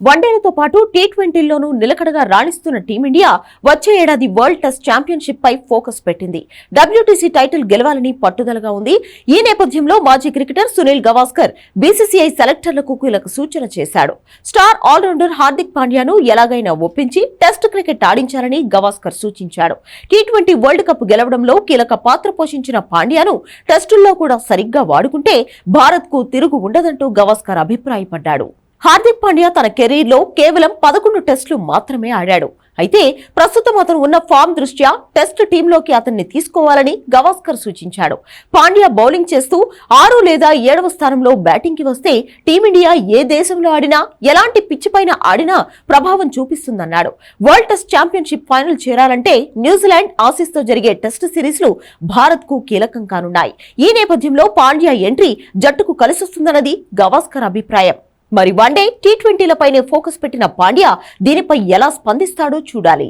వన్డేలతో పాటు టీ ట్వంటీల్లోనూ నిలకడగా రాణిస్తున్న టీమిండియా వచ్చే ఏడాది వరల్డ్ టెస్ట్ ఛాంపియన్షిప్ పై ఫోకస్ పెట్టింది. డబ్ల్యూటీసీ టైటిల్ గెలవాలని పట్టుదలగా ఉంది. ఈ నేపథ్యంలో మాజీ క్రికెటర్ సునీల్ గవాస్కర్ బీసీసీఐ సెలెక్టర్లకు కీలక సూచన చేశాడు. స్టార్ ఆల్రౌండర్ హార్దిక్ పాండ్యాను ఎలాగైనా ఒప్పించి టెస్ట్ క్రికెట్ ఆడించాలని గవాస్కర్ సూచించాడు. టీ ట్వంటీ వరల్డ్ కప్ గెలవడంలో కీలక పాత్ర పోషించిన పాండ్యాను టెస్టుల్లో కూడా సరిగ్గా వాడుకుంటే భారత్కు తిరుగు ఉండదంటూ గవాస్కర్ అభిప్రాయపడ్డాడు. హార్దిక్ పాండ్యా తన కెరీర్లో కేవలం పదకొండు టెస్టులు మాత్రమే ఆడాడు. అయితే ప్రస్తుతం అతను ఉన్న ఫామ్ దృష్ట్యా టెస్ట్ టీంలోకి అతన్ని తీసుకోవాలని గవాస్కర్ సూచించాడు. పాండ్యా బౌలింగ్ చేస్తూ ఆరు లేదా ఏడవ స్థానంలో బ్యాటింగ్కి వస్తే టీమిండియా ఏ దేశంలో ఆడినా ఎలాంటి పిచ్చి పైన ఆడినా ప్రభావం చూపిస్తుందన్నాడు. వరల్డ్ టెస్ట్ ఛాంపియన్షిప్ ఫైనల్ చేరాలంటే న్యూజిలాండ్ ఆసీస్తో జరిగే టెస్ట్ సిరీస్లు భారత్కు కీలకం కానున్నాయి. ఈ నేపథ్యంలో పాండ్యా ఎంట్రీ జట్టుకు కలిసొస్తుందన్నది గవాస్కర్ అభిప్రాయం. మరి వన్డే టీ ట్వంటీలపైనే ఫోకస్ పెట్టిన పాండ్యా దీనిపై ఎలా స్పందిస్తాడో చూడాలి.